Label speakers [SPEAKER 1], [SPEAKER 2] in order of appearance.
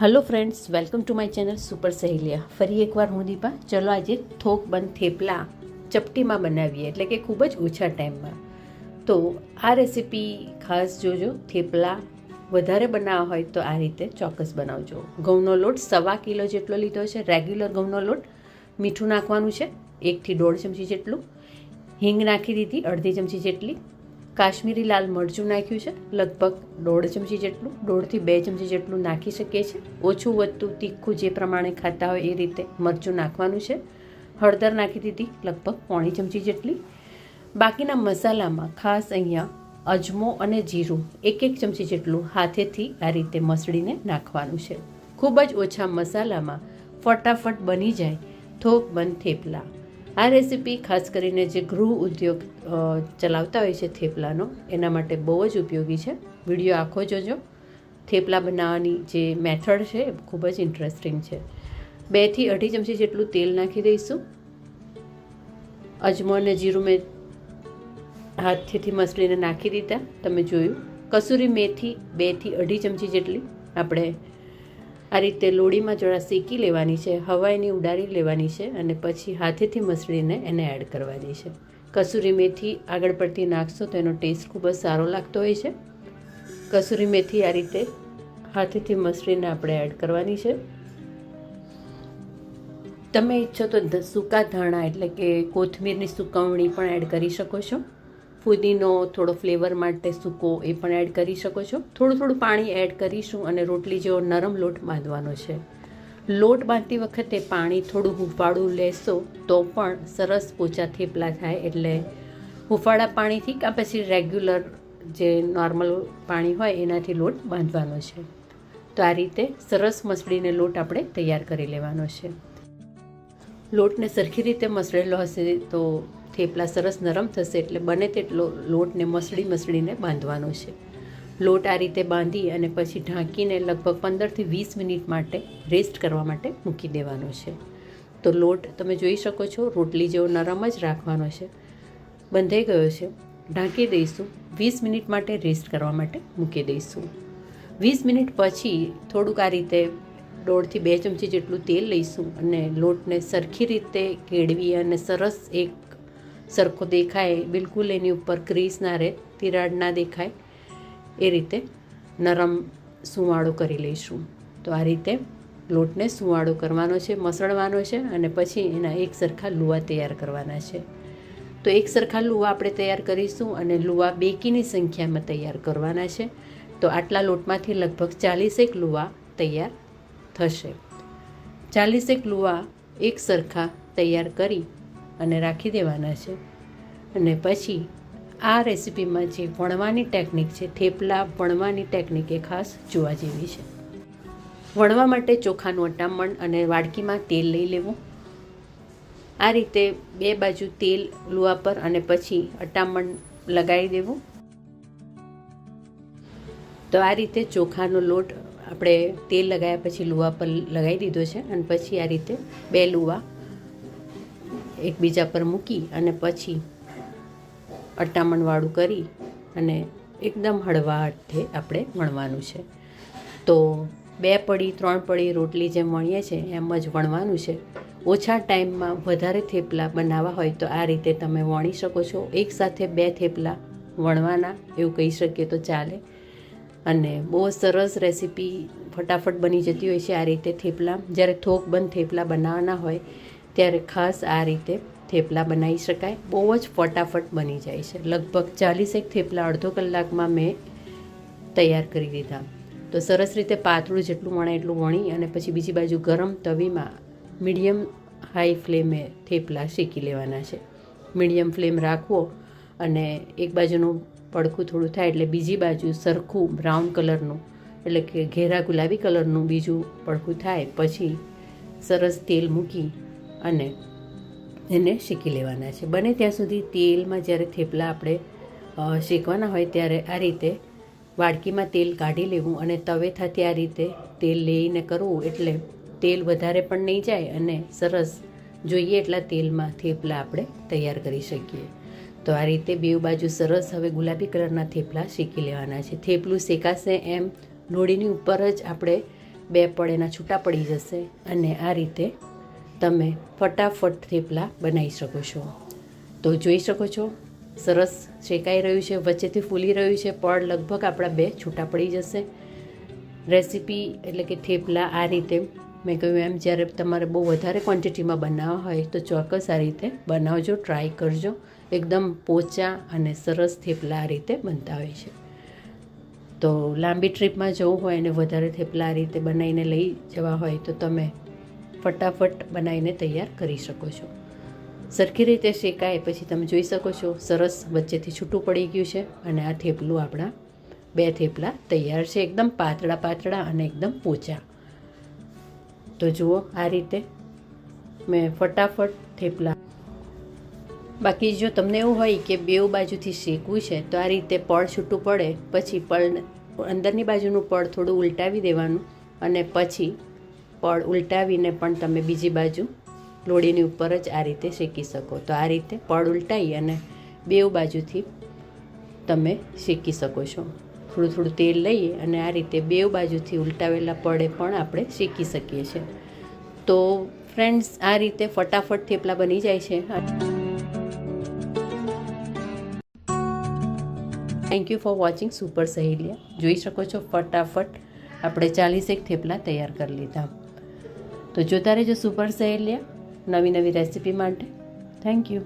[SPEAKER 1] Hello friends welcome to my channel super Saheliya ફરી એકવાર હું દીપા. ચલો આજે થોક બંધ થેપલા ચપટીમાં બનાવીએ, એટલે કે ખૂબ જ ઓછા ટાઈમમાં. તો આ રેસીપી ખાસ જોજો, થેપલા વધારે બનાવવા હોય તો આ રીતે ચોક્કસ બનાવજો. ઘઉંનો લોટ સવા કિલો જેટલો લીધો છે રેગ્યુલર ઘઉંનો લોટ. મીઠું નાખવાનું છે એકથી દોઢ ચમચી જેટલું. હિંગ નાખી દીધી, અડધી ચમચી જેટલી. કાશ્મીરી લાલ મરચું નાખ્યું છે, લગભગ દોઢ ચમચી જેટલું, દોઢથી બે ચમચી જેટલું નાખી શકીએ છીએ. ઓછું વધતું તીખું જે પ્રમાણે ખાતા હોય એ રીતે મરચું નાખવાનું છે. હળદર નાખી દીધી, લગભગ પોણી ચમચી જેટલી. બાકીના મસાલામાં ખાસ અહીંયા અજમો અને જીરું એક એક ચમચી જેટલું હાથેથી આ રીતે મસળીને નાખવાનું છે. ખૂબ જ ઓછા મસાલામાં ફટાફટ બની જાય, થોક બંધ થેપલા. આ રેસીપી ખાસ કરીને જે ગૃહ ઉદ્યોગ ચલાવતા હોય છે થેપલાનો, એના માટે બહુ જ ઉપયોગી છે. વીડિયો આખો જોજો. થેપલા બનાવવાની જે મેથડ છે એ ખૂબ જ ઇન્ટરેસ્ટિંગ છે. બેથી અઢી ચમચી જેટલું તેલ નાખી દઈશું. અજમો અને જીરું મેં હાથેથી મસળીને નાખી દીધા. તમે જોયું. કસૂરી મેથી બેથી અઢી ચમચી જેટલી આપણે આ રીતે લોડીમાં જરા શેકી લેવાની છે, હવાઈની ઉડારી લેવાની છે અને પછી હાથેથી મસળીને એને એડ કરવાની છે. કસૂરી મેથી આગળ પડતી નાખશો તો એનો ટેસ્ટ ખૂબ જ સારો લાગતો હોય છે. કસૂરી મેથી આ રીતે હાથેથી મસળીને આપણે એડ કરવાની છે. તમે ઈચ્છો તો સૂકા ધાણા એટલે કે કોથમીરની સુકવણી પણ એડ કરી શકો છો. ફુદીનો થોડો ફ્લેવર માટે સૂકો એ પણ એડ કરી શકો છો. થોડું થોડું પાણી એડ કરીશું અને રોટલી જેવો નરમ લોટ બાંધવાનો છે. લોટ બાંધતી વખતે પાણી થોડું હુંફાળું લેશો તો પણ સરસ પોચા થેપલા થાય એટલે હુંફાળા પાણીથી કાં પછી રેગ્યુલર જે નોર્મલ પાણી હોય એનાથી લોટ બાંધવાનો છે. તો આ રીતે સરસ મસળીને લોટ આપણે તૈયાર કરી લેવાનો છે. લોટને સરખી રીતે મસળેલો હશે તો થેપલા સરસ નરમ થશે એટલે બને તેટલો લોટને મસળી મસળીને બાંધવાનો છે. લોટ આ રીતે બાંધી અને પછી ઢાંકીને લગભગ પંદરથી વીસ મિનિટ માટે રેસ્ટ કરવા માટે મૂકી દેવાનો છે. તો લોટ તમે જોઈ શકો છો, રોટલી જેવો નરમ જ રાખવાનો છે. બંધાઈ ગયો છે. ઢાંકી દઈશું. વીસ મિનિટ માટે રેસ્ટ કરવા માટે મૂકી દઈશું. વીસ મિનિટ પછી થોડુંક આ રીતે દોઢથી બે ચમચી જેટલું તેલ લઈશું અને લોટને સરખી રીતે કેળવી અને સરસ એક સરખો દેખાય, બિલકુલ એની ઉપર ક્રીસ ના રહે, તિરાડ ના દેખાય, એ રીતે નરમ સુવાળો કરી લઈશું. તો આ રીતે લોટને સુવાળો કરવાનો છે, મસળવાનો છે અને પછી એના એક સરખા લુવા તૈયાર કરવાના છે. તો એક સરખા લુવા આપણે તૈયાર કરીશું અને લુવા બેકીની સંખ્યામાં તૈયાર કરવાના છે. તો આટલા લોટમાંથી લગભગ ચાલીસેક લુવા તૈયાર થશે. ચાલીસેક લુવા એક સરખા તૈયાર કરી અને રાખી દેવાના છે. અને પછી આ રેસીપીમાં જે વણવાની ટેકનિક છે, થેપલા વણવાની ટેકનિક એ ખાસ જોવા જેવી છે. વણવા માટે ચોખાનું અટામણ અને વાડકીમાં તેલ લઈ લેવું. આ રીતે બે બાજુ તેલ લુવા પર અને પછી અટામણ લગાવી દેવું. તો આ રીતે ચોખાનો લોટ આપણે તેલ લગાવ્યા પછી લુવા પર લગાવી દીધો છે અને પછી આ રીતે બે લુવા એકબીજા પર મૂકી અને પછી અટામણવાળું કરી અને એકદમ હળવા હાથે આપણે વણવાનું છે. તો બે પડી ત્રણ પડી રોટલી જેમ વણીએ છીએ એમ જ વણવાનું છે. ઓછા ટાઈમમાં વધારે થેપલા બનાવવા હોય તો આ રીતે તમે વણી શકો છો. એકસાથે બે થેપલા વણવાના, એવું કહી શકીએ તો ચાલે. અને બહુ સરસ રેસીપી ફટાફટ બની જતી હોય છે આ રીતે થેપલા. જ્યારે થોક બંધ થેપલા બનાવવાના હોય ત્યારે ખાસ આ રીતે થેપલા બનાવી શકાય. બહુ જ ફટાફટ બની જાય છે. લગભગ ચાલીસેક થેપલા અડધો કલાકમાં મેં તૈયાર કરી દીધા. તો સરસ રીતે પાતળું જેટલું વણે એટલું વણી અને પછી બીજી બાજુ ગરમ તવીમાં મીડિયમ હાઈ ફ્લેમે થેપલા શેકી લેવાના છે. મીડિયમ ફ્લેમ રાખવો અને એક બાજુનું પડખું થોડું થાય એટલે બીજી બાજુ સરખું બ્રાઉન કલરનું એટલે કે ઘેરા ગુલાબી કલરનું બીજું પડખું થાય. પછી સરસ તેલ મૂકી અને એને શેકી લેવાના છે. બને ત્યાં સુધી તેલમાં જ્યારે થેપલા આપણે શેકવાના હોય ત્યારે આ રીતે વાડકીમાં તેલ કાઢી લેવું અને તવેથાથી આ રીતે તેલ લઈને કરવું એટલે તેલ વધારે પણ નહીં જાય અને સરસ જોઈએ એટલા તેલમાં થેપલા આપણે તૈયાર કરી શકીએ. તો આ રીતે બે બાજુ સરસ હવે ગુલાબી કલરના થેપલા શેકી લેવાના છે. થેપલું શેકાશે એમ લોડીની ઉપર જ આપણે બે પડ એના છૂટા પડી જશે અને આ રીતે તમે ફટાફટ થેપલા બનાવી શકો છો. તો જોઈ શકો છો, સરસ શેકાઈ રહ્યું છે, વચ્ચેથી ફૂલી રહ્યું છે, પડ લગભગ આપણા બે છૂટા પડી જશે. રેસીપી એટલે કે થેપલા આ રીતે, મેં કહ્યું એમ, જ્યારે તમારે બહુ વધારે ક્વોન્ટિટીમાં બનાવવા હોય તો ચોક્કસ આ રીતે બનાવજો, ટ્રાય કરજો. એકદમ પોચા અને સરસ થેપલા આ રીતે બનતા હોય છે. તો લાંબી ટ્રીપમાં જવું હોય અને વધારે થેપલા આ રીતે બનાવીને લઈ જવા હોય તો તમે ફટાફટ બનાવીને તૈયાર કરી શકો છો. સરખી રીતે શેકાય પછી તમે જોઈ શકો છો, સરસ વચ્ચેથી છૂટું પડી ગયું છે અને આ થેપલું આપણા બે થેપલા તૈયાર છે, એકદમ પાતળા પાતળા અને એકદમ પોચા. તો જુઓ આ રીતે મેં ફટાફટ થેપલા. બાકી જો તમને એવું હોય કે બેઉ બાજુથી શેકવું છે, તો આ રીતે પળ છૂટું પડે, પછી પળ અંદરની બાજુનું પળ થોડું ઉલટાવી દેવાનું અને પછી પડ ઉલટાવીને પણ તમે બીજી બાજુ લોડીની ઉપર જ આ રીતે શેકી શકો. તો આ રીતે પડ ઉલટાવી અને બેઉ બાજુથી તમે શેકી શકો છો. થોડું થોડું તેલ લઈએ અને આ રીતે બેઉ બાજુથી ઉલટાવેલા પડે પણ આપણે શેકી શકીએ છીએ. તો ફ્રેન્ડ્સ, આ રીતે ફટાફટ થેપલા બની જાય છે. Thank you for watching super Saheliya જોઈ શકો છો ફટાફટ આપણે ચાલીસેક થેપલા તૈયાર કરી લીધા. તો જોતા રહેજો સુપર સહેલિયા નવી નવી રેસીપી માટે. Thank you